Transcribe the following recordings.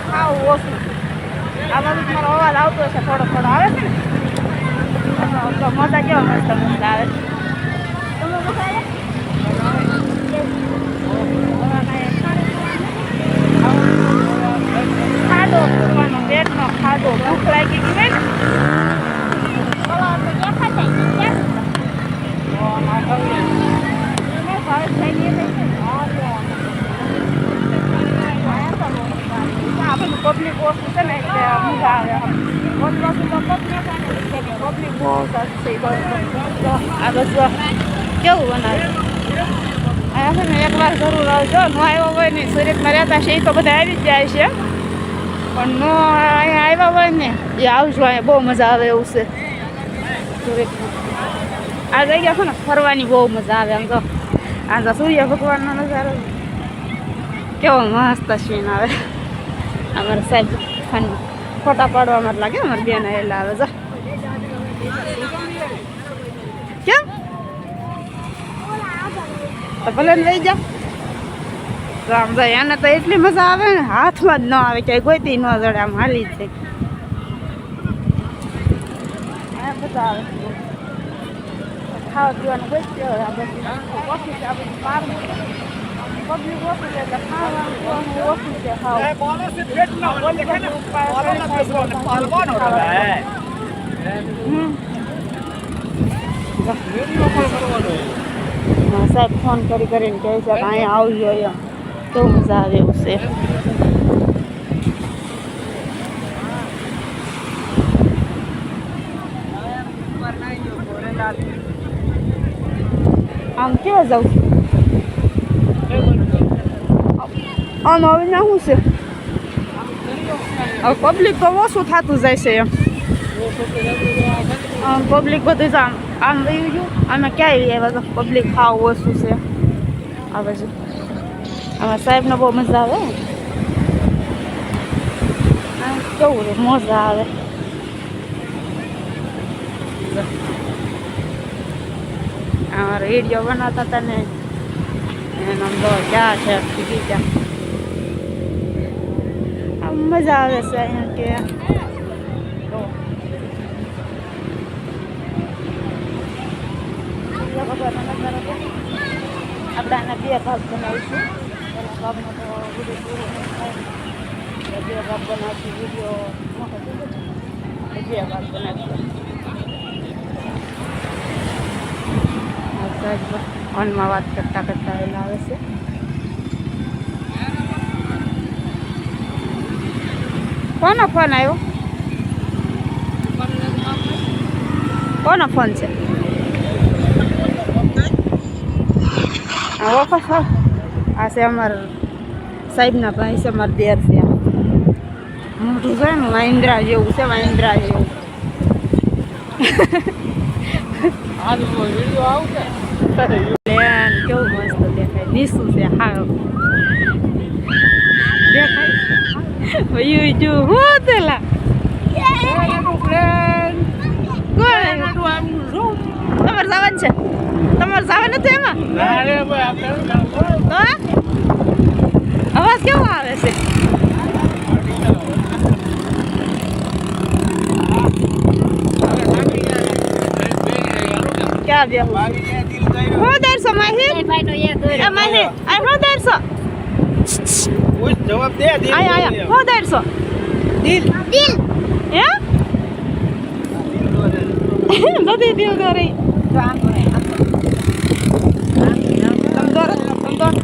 છે હાવ ઓછું આ બાજુ મારો અવાજ આવતો હશે થોડો થોડો આવે છે ને. તો મોટા કેવા મસ્ત મસ્ત આવે છે ખાડો ભૂખ લાગી ગઈ હોય ને પબ્લિક ઓછું છે ને એટલે મજા આવે પબ્લિક બહુ છે આ બધું કેવું બનાવે અહીંયા છે ન આવ્યો હોય ને, સુરતમાં રહેતા છે, એ તો બધા આવી જ જાય છે. પણ નો અહીંયા આવ્યા હોય ને, એ આવજો, અહીંયા બહુ મજા આવે એવું છે. સુરતમાં. આ જગ્યા છે ને, ફરવાની બહુ મજા આવે, આમ તો. આ તો સૂર્ય ભગવાનનો નજારો કેવો મસ્ત સીન આવે. અમારે સાહેબ ફોટા પાડવા માટે લાગે, અમારે બેન આવેલા આવે, જા. કેમ? તો ભલે લઈ જા તો આમ ભાઈ એને તો એટલી મજા આવે ને હાથમાં જ ન આવે ક્યાંય ગોતી ન જડે આમ હાલી જ જાય. બધા આવે. છે. ખાવા પીવાનું બચી હોય આ બધી. ઓછું આ બધું બહાર પબ્લિક ઓછું છે એટલે ખાવાનું ઓછું છે ખાવું. હમ. હા, સાહેબ ફોન કરી કરીને કહે છે કે અહીંયા આવજો એમ. તો મજા આવે એવું છે. આમ કેવા જાઉં? આમ હવે ના શું છે? પબ્લિક તો ઓછું થતું જાય છે એમ. પબ્લિક બધું આમ આમ વયું ગયું અમે ક્યાંય તો પબ્લિક ખાવ ઓછું છે. આ બાજુ. આમાં સાહેબને બહુ મજા આવે. કેવું મજા આવે. રેડિયો બનાવતા હતા ને, એનો બહુ ક્યાં છે? કીધી ત્યાં મજા આવે છે અહીંયા કે. આપણે બે ભાગ બનાવીશું. ભાગનો તો વીડિયો પૂરો થાય બે ભાગ બનાવશું વીડિયો મોટો થઈ એટલે બે ફોનમાં વાત કરતા કરતા એલા આવે છે કોનો ફોન આવ્યો? કોનો ફોન છે? ઓફર આ છે અમાર સાહેબના ભાઈ છે અમારા દેર છે. મોટું છે ને વાઇન્દ્રા જેવું છે વાઇન્દ્રા જેવું. કેવું મસ્ત દેખાય. નીસું છે હા દેખાય. જો હું તેલા તમારે જવાનું છે? તમારે જવાનું નથી એમાં? અવાજ કેવો આવે છે? ક્યાં બેહું હું? દેરસો માહી એ માહી આ હું દેરસો જવાબ દે દિલ આયા આયા હું દેરસો દિલ. દિલ. હે? બધી દિલ દોરી. તમ દોરો તમ દોરો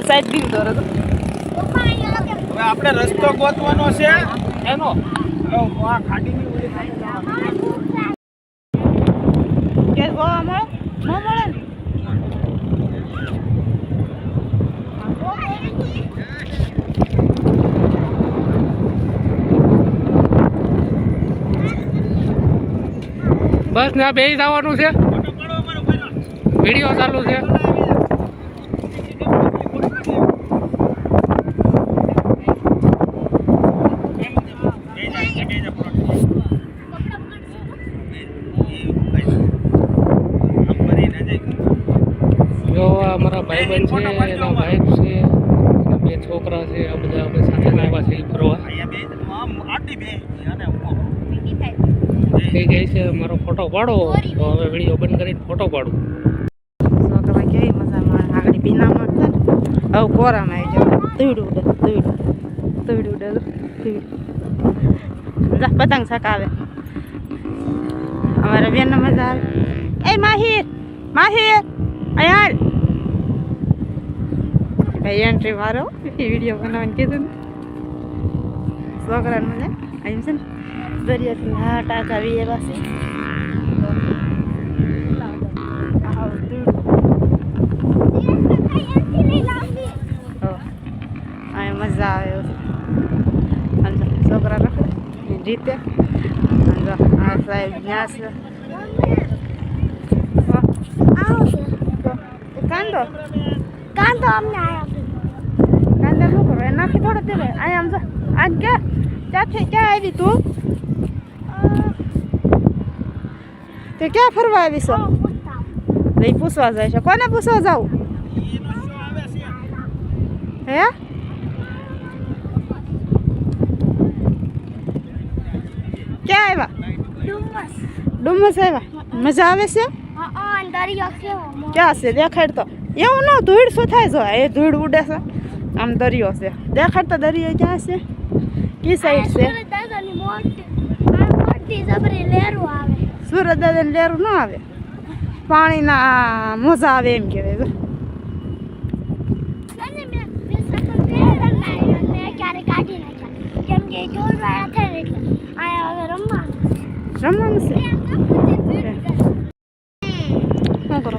અમાર સાહેબ દિલ દોરો તો હવે આપણે રસ્તો ગોતવાનો છે. એનો. આ ખાડીની ઓલી સાઈડ. કે ગોવા મળે ન મળે ને. બસ ના બે જવાનું છે. વીડિયો ચાલુ છે. તો અમારા ભાઈબંધ છે, એના વાઈફ છે, એના બે છોકરા છે, આ બધા આપણે સાથે આવ્યા છે ફરવા. થઈ જાય છે, મારો ફોટો પાડો. તો હવે વીડિયો બંધ કરીને ફોટો પાડું. છોકરા કેવી મજામાં આગળ પીનામાં હતા હવે કોરામાં આવી જાવ તવીડું ઉડે તવીડું તવીડું ઉડે તવીડું પતંગ સકાવે અમારા બેન મજા આવે. એ માહિર માહિર Ayan! ભાઈ એન્ટ્રી મારો એ વીડિયો બનાવવાનું કીધું ને. છોકરાને મને અહીં છે ને, દરિયાથી હા ટાંકા આવી એ પાસે મજા આવે છોકરા રખડે એની રીતે અને જો સાહેબ ન્યાસ કાંદો? કાંદો અમને એ નાખી થોડો તેલે અહીં આમ જો. આજ ક્યાં? ક્યાંથી ક્યાં આવી તું? તે ક્યાં ફરવા આવી છો? લઈ પૂછવા જાય છે. કોને પૂછવા જાવ હે? ક્યાં આવ્યા? ડુમસ આવ્યા. મજા આવે છે? ક્યાં છે? દેખાડ તો. એવું ન ધૂળ શું થાય છે એ ધૂળ ઉડે છે. આમ દરિયો છે. દેખાડ તો દરિયો ક્યાં છે? કી સાઈડ છે? સુરત દાદા લેરું ન આવે? પાણીના મોજા આવે એમ કહેવાય ને રમવાનું છે. શું કરો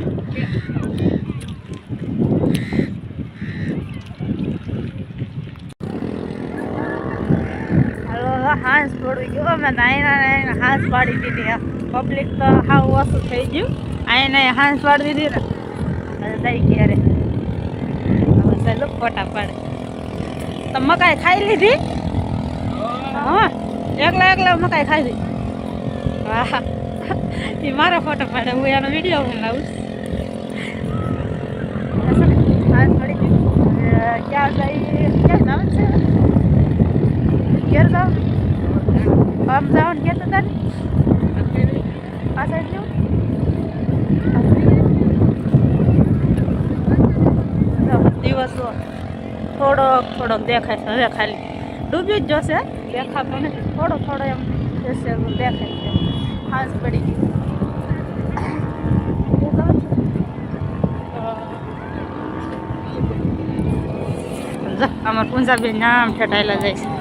હાલો હાંસ પડી તો નાઈના હાંસ પાડી દીધી પબ્લિક તો હાવ ઓછું થઈ ગયું. આઈને હાંસ પાડી દીધી ને. દઈ ઘેરે હવે ફોટા પાડે. તો મકાઈ ખાઈ લીધી? હા. એકલા એકલા મકાઈ ખાઈ લીધી. વાહ એ મારા ફોટો પાડે. હું એનો વીડિયો બનાવું. ક્યાં જઈ ક્યાં જવાનું છે? ઘેર જાવ આમ જાવ ને કહેતા હતા ને આ સાઈડ જવું દિવસો થોડોક થોડોક દેખાય છે હવે ખાલી ડૂબ્યું જ જશે. દેખાતો નથી. થોડો થોડો એમ જશે દેખાય છે. હાંસ પડી ગઈ. અમાર પૂંજાબેન નામ ઠેટાયેલા જાય છે.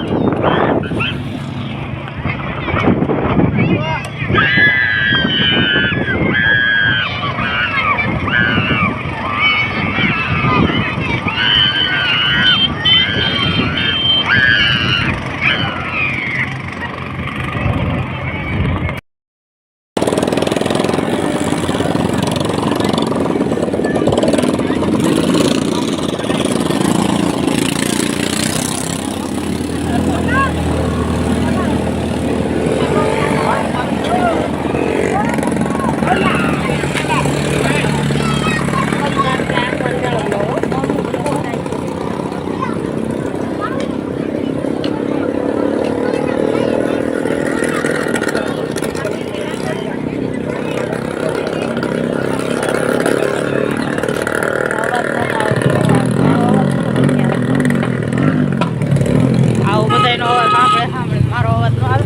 આવું બધાયનો અવાજ સાંભળે સાંભળે મારો અવાજ નો આવે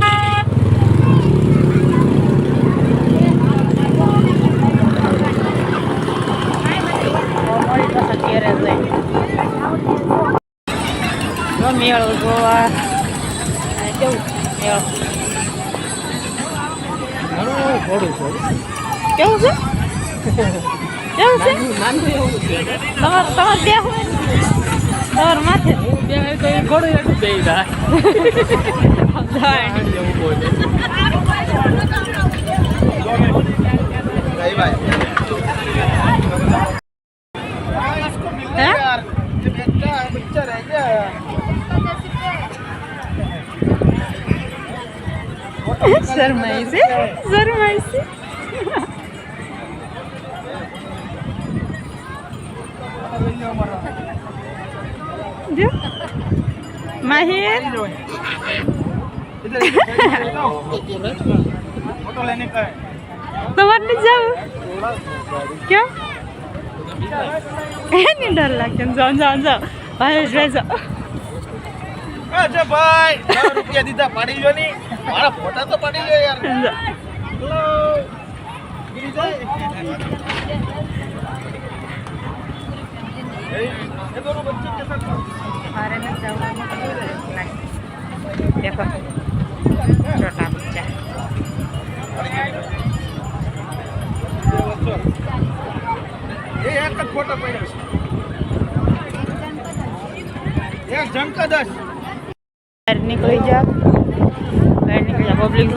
મળી જશે ઘેરે જઈ જો મેળો જોવા કેવું છે કેવું છે તમારે તમાર બે હોય? માથે હું ત્યાં તો એ ઘોડું એટલું બે જાય હે Sarmayız. Sarmayız. જો માહિર તમારે જાવ ક્યાં એની ડર લાગશે જાઓ જાઓ જાઓ ભાઈ જાઓ અચ્છા ભાઈ. રૂપિયા દીધા પાડી લો ની. મારા ફોટા તો પાડી લો યાર. જાઓ. હેલો ગીરી જાય એક જ દોનો બચ્ચે કે સાથ બહાર નીકળી જા. બહાર નીકળી જા પબ્લિક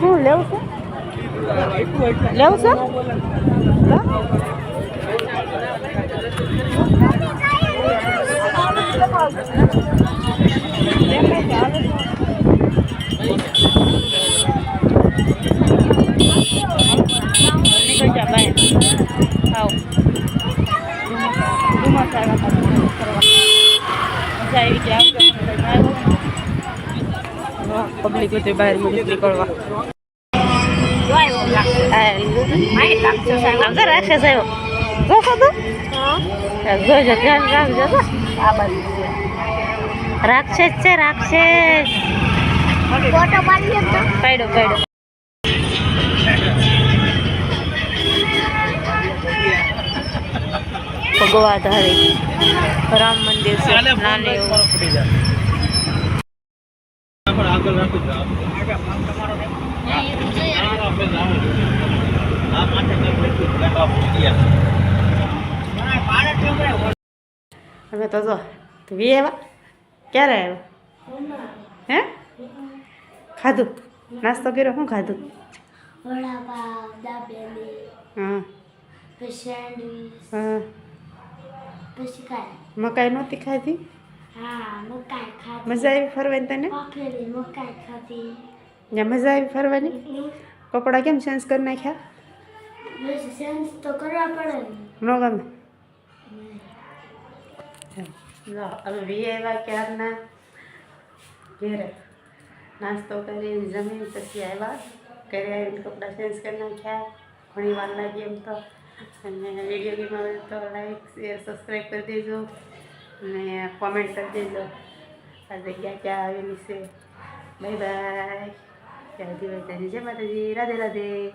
હું લેવું છે? લેવું છે? નીકળી જા ધુમ્મસ આવ્યા હતા ધુમ્મસ કરવા મજા આવી ગઈ પબ્લિક હતી બહાર નીકળવા આવજો રાક્ષસ આવ્યો જોશો તું જોજો ધ્યાન રાખજો તો આ બાજુ રાક્ષસ છે રાક્ષસ ફોટો પાડી લેતો પાડ્યો પાડ્યો કંઈક લખ્યું છે, કાકા ભૂલિયા. અમે તો જો વી આવ્યા ક્યારે આવ્યા? હે? ખાધું? નાસ્તો કર્યો? શું ખાધું? વડાપાવ દાબેલી હા. સેન્ડવીચ. હા. પછી મકાઈ નહોતી ખાધી? હા મકાઈ ખાધી. મજા આવી ફરવાની તને? મકાઈ ખાધી. ત્યાં મજા આવી ફરવાની? કપડાં કેમ ચેન્જ કરી નાખ્યા? ચેન્જ તો કરવા પડે ને. ન ગમે. લો હવે વી આવ્યા ક્યારના? ઘેરે. નાસ્તો કરીને જમીન પછી આવ્યા. ઘરે આવીને કપડાં ચેન્જ કરી નાખ્યા. ઘણી વાર લાગી એમ તો અને વીડિયો ગેમ આવે તો લાઈક શેર સબસ્ક્રાઈબ કરી દેજો અને કોમેન્ટ કરી દેજો. આ જગ્યા ક્યાં આવેલી છે? બાય બાય જય માતાજી જય માતાજી. રાધે રાધે